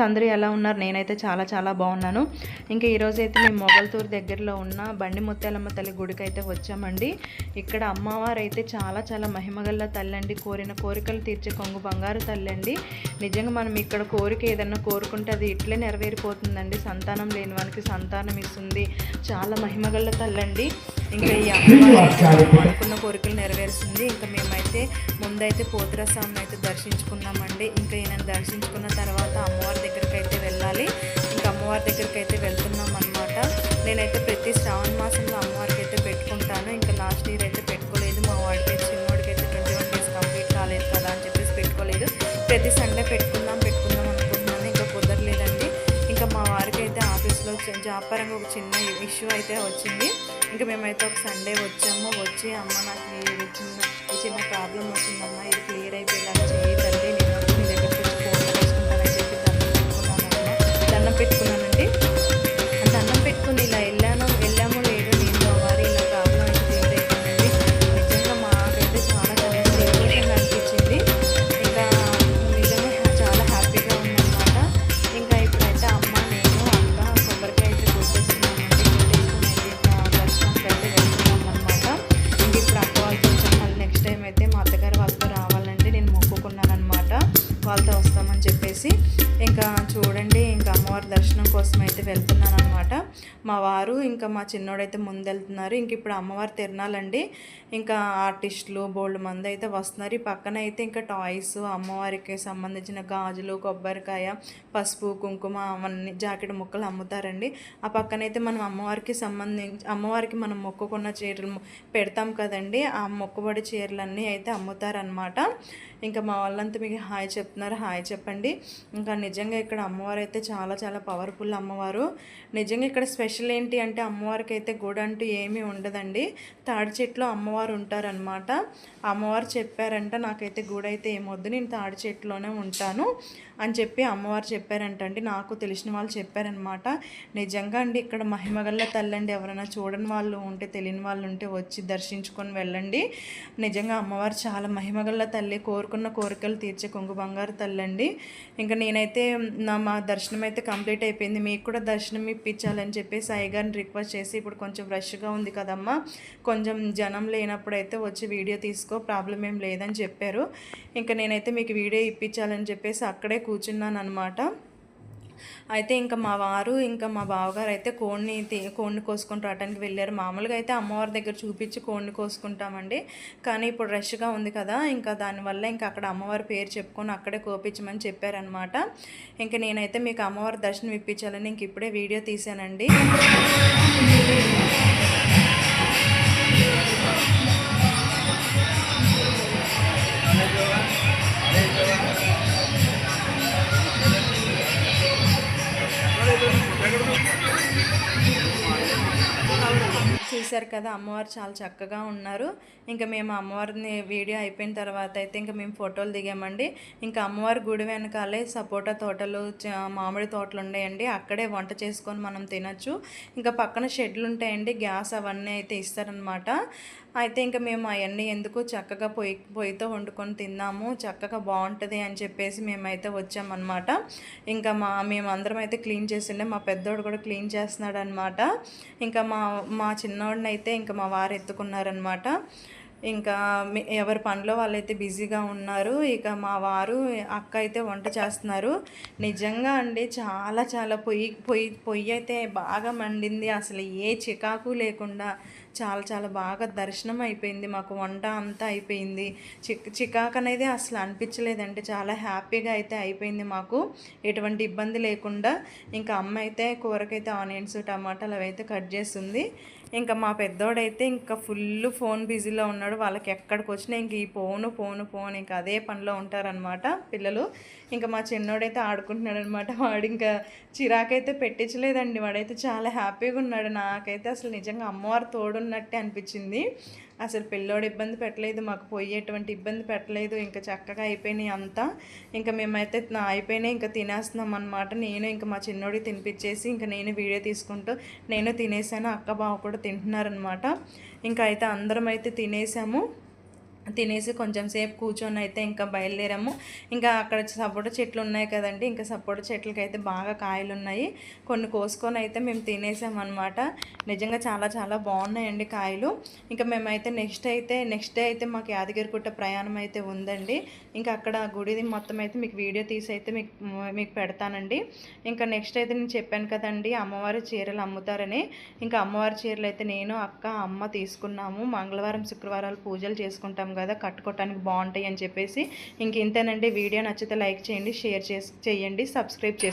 అందరూ ఎలా ఉన్నారు? నేనైతే చాలా చాలా బాగున్నాను. ఇంకా ఈరోజు అయితే మేము మొగల్తూరు దగ్గరలో ఉన్న బండి ముత్యాలమ్మ తల్లి గుడికి అయితే వచ్చామండి. ఇక్కడ అమ్మవారు అయితే చాలా చాలా మహిమగల్ల తల్లి అండి కోరిన కోరికలు తీర్చే కొంగు బంగారు తల్లి అండి నిజంగా మనం ఇక్కడ కోరిక ఏదన్నా కోరుకుంటే అది ఇట్లే నెరవేరిపోతుందండి. సంతానం లేని వానికి సంతానం ఇస్తుంది. చాలా మహిమగల్ల తల్లి అండి ఇంకా ఈ అమ్మవారు అనుకున్న కోరికలు నెరవేరుస్తుంది. ఇంకా మేమైతే ముందైతే పోతురస్వామిని అయితే దర్శించుకున్నామండి. ఇంకా ఈయన దర్శించుకున్న తర్వాత అమ్మవారి దగ్గరికి అయితే వెళ్ళాలి. ఇంకా అమ్మవారి దగ్గరికి అయితే వెళ్తున్నాం అనమాట నేనైతే ప్రతి శ్రావణ మాసంలో అమ్మవారికి అయితే పెట్టుకుంటాను. ఇంకా లాస్ట్ ఇయర్ అయితే జాబ్ పరంగా ఒక చిన్న ఇష్యూ అయితే వచ్చింది. ఇంకా మేమైతే ఒక సండే వచ్చాము. వచ్చి అమ్మ నాకు చిన్న చిన్న ప్రాబ్లం వచ్చిందమ్మ ఇది క్లియర్ అయిపోయేలాగా చేయదండి ఇంకా చూడండి ఇంకా అమ్మవారి దర్శనం కోసం అయితే వెళ్తున్నాను అనమాట మా వారు ఇంకా మా చిన్నోడైతే ముందు వెళ్తున్నారు ఇంక ఇప్పుడు అమ్మవారి తిరణాలండి ఇంకా ఆర్టిస్టులు బోల్డ్ మంది అయితే వస్తున్నారు. ఈ పక్కన అయితే ఇంకా టాయ్స్ అమ్మవారికి సంబంధించిన గాజులు కొబ్బరికాయ పసుపు కుంకుమ అవన్నీ జాకెట్ ముక్కలు అమ్ముతారండి. ఆ పక్కనైతే మనం అమ్మవారికి సంబంధించి అమ్మవారికి మనం మొక్కుకున్న చీరలు పెడతాం కదండి. ఆ మొక్కుబడి చీరలన్నీ అయితే అమ్ముతారనమాట ఇంకా మా వాళ్ళంతా మీకు హాయ్ చెప్తున్నారు. హాయ్ చెప్పండి. ఇంకా నిజంగా ఇక్కడ అమ్మవారు అయితే చాలా చాలా పవర్ఫుల్ అమ్మవారు. నిజంగా ఇక్కడ స్పెషల్ ఏంటి అంటే అమ్మవారికి అయితే గుడి అంటూ ఏమీ ఉండదండి. తాడి చెట్లో అమ్మవారు ఉంటారనమాట అమ్మవారు చెప్పారంట నాకైతే గుడి అయితే ఏమొద్దు నేను తాడి చెట్లోనే ఉంటాను అని చెప్పి అమ్మవారు చెప్పారంట అండి. నాకు తెలిసిన వాళ్ళు చెప్పారనమాట నిజంగా అండి ఇక్కడ మహిమగల్ల తల్లండి ఎవరైనా చూడని వాళ్ళు ఉంటే తెలియని వాళ్ళు ఉంటే వచ్చి దర్శించుకొని వెళ్ళండి. నిజంగా అమ్మవారు చాలా మహిమగల్ల తల్లి కోరుకు కోరుకున్న కోరికలు తీర్చే కొంగు బంగారు తల్లి అండి ఇంకా నేనైతే నా మా దర్శనం అయితే కంప్లీట్ అయిపోయింది. మీకు కూడా దర్శనం ఇప్పించాలని చెప్పేసి అయ్యగారిని రిక్వెస్ట్ చేసి ఇప్పుడు కొంచెం రష్గా ఉంది కదమ్మా. కొంచెం జనం లేనప్పుడు అయితే వచ్చి వీడియో తీసుకో ప్రాబ్లం ఏం లేదని చెప్పారు. ఇంకా నేనైతే మీకు వీడియో ఇప్పించాలని చెప్పేసి అక్కడే కూర్చున్నాను అనమాట అయితే ఇంకా మా వారు ఇంకా మా బావగారు అయితే కోడిని తీ- కోడిని కోసుకొని రావడానికి వెళ్ళారు. మామూలుగా అయితే అమ్మవారి దగ్గర చూపించి కోడిని కోసుకుంటామండి. కానీ ఇప్పుడు రష్గా ఉంది కదా ఇంకా దానివల్ల ఇంకా అక్కడ అమ్మవారి పేరు చెప్పుకొని అక్కడే కోపించమని చెప్పారనమాట ఇంకా నేనైతే మీకు అమ్మవారి దర్శనం ఇప్పించాలని ఇంక ఇప్పుడే వీడియో తీశానండి. చూశారు కదా అమ్మవారు చాలా చక్కగా ఉన్నారు. ఇంకా మేము అమ్మవారిని వీడియో అయిపోయిన తర్వాత అయితే ఇంకా మేము ఫోటోలు దిగామండి. ఇంకా అమ్మవారి గుడి వెనకాలే సపోటా తోటలు మామిడి తోటలు ఉన్నాయండి అక్కడే వంట చేసుకొని మనం తినచ్చు. ఇంకా పక్కన షెడ్లు ఉంటాయండి గ్యాస్ అవన్నీ అయితే ఇస్తారనమాట అయితే ఇంకా మేము అవన్నీ ఎందుకు చక్కగా పొయ్యి పొయ్యితో వండుకొని తిన్నాము. చక్కగా బాగుంటుంది అని చెప్పేసి మేమైతే వచ్చామన్నమాట. ఇంకా మా మేమందరం అయితే క్లీన్ చేసిండే. మా పెద్దోడు కూడా క్లీన్ చేస్తున్నాడు అనమాట ఇంకా మా మా చిన్నోడిని అయితే ఇంకా మా వారు ఎత్తుకున్నారనమాట ఇంకా ఎవరి పనిలో వాళ్ళైతే బిజీగా ఉన్నారు. ఇక మా వారు అక్క అయితే వంట చేస్తున్నారు. నిజంగా అండి చాలా చాలా పొయ్యి పొయ్యి పొయ్యి అయితే బాగా మండింది. అసలు ఏ చికాకు లేకుండా చాలా చాలా బాగా దర్శనం అయిపోయింది. మాకు వంట అంతా అయిపోయింది. చిక్ చికాకు అనేది అసలు అనిపించలేదండి. చాలా హ్యాపీగా అయితే అయిపోయింది మాకు. ఎటువంటి ఇబ్బంది లేకుండా ఇంకా అమ్మ అయితే కూరకైతే ఆనియన్స్ టమాటాలు అవి అయితే కట్ చేస్తుంది. ఇంకా మా పెద్దోడైతే ఇంకా ఫుల్ ఫోన్ బిజీలో ఉన్నాడు. వాళ్ళకి ఎక్కడికి వచ్చినా ఇంక ఈ ఫోను ఫోను ఫోన్ ఇంకా అదే పనిలో ఉంటారనమాట పిల్లలు. ఇంకా మా చిన్నోడైతే ఆడుకుంటున్నాడు అనమాట వాడు ఇంకా చిరాకైతే పెట్టించలేదండి. వాడైతే చాలా హ్యాపీగా ఉన్నాడు. నాకైతే అసలు నిజంగా అమ్మవారు ఉన్నట్టే అనిపించింది. అసలు పిల్లోడు ఇబ్బంది పెట్టలేదు మాకు పోయేటువంటి ఇబ్బంది పెట్టలేదు ఇంకా చక్కగా అయిపోయినాయి అంతా. ఇంకా మేమైతే అయిపోయినాయి ఇంకా తినేస్తున్నాం అనమాట నేను ఇంకా మా చిన్నోడికి తినిపించేసి ఇంకా నేను వీడియో తీసుకుంటూ నేను తినేసాను. అక్క బావ కూడా తింటున్నారనమాట ఇంకా అయితే అందరం అయితే తినేసాము. తినేసి కొంచెం సేపు కూర్చొని అయితే ఇంకా బయలుదేరాము. ఇంకా అక్కడ సపోటా చెట్లు ఉన్నాయి కదండి ఇంకా సపోటా చెట్లకి అయితే బాగా కాయలు ఉన్నాయి కొన్ని కోసుకొని అయితే మేము తినేసామన్నమాట. నిజంగా చాలా చాలా బాగున్నాయండి కాయలు. ఇంకా మేమైతే నెక్స్ట్ అయితే నెక్స్ట్ డే అయితే మాకు యాదగిరిగుట్ట ప్రయాణం అయితే ఉందండి. ఇంకా అక్కడ గుడిది మొత్తం అయితే మీకు వీడియో తీసి అయితే మీకు మీకు పెడతానండి. ఇంకా నెక్స్ట్ అయితే నేను చెప్పాను కదండి అమ్మవారి చీరలు అమ్ముతారని. ఇంకా అమ్మవారి చీరలు అయితే నేను అక్క అమ్మ తీసుకున్నాము. మంగళవారం శుక్రవారాలు పూజలు చేసుకుంటాము కదా కట్టుకోవటానికి బాగుంటాయి అని చెప్పేసి ఇంక ఇంతేనండి. వీడియో నచ్చితే లైక్ చేయండి షేర్ చేసి చేయండి సబ్స్క్రైబ్ చేసుకోండి.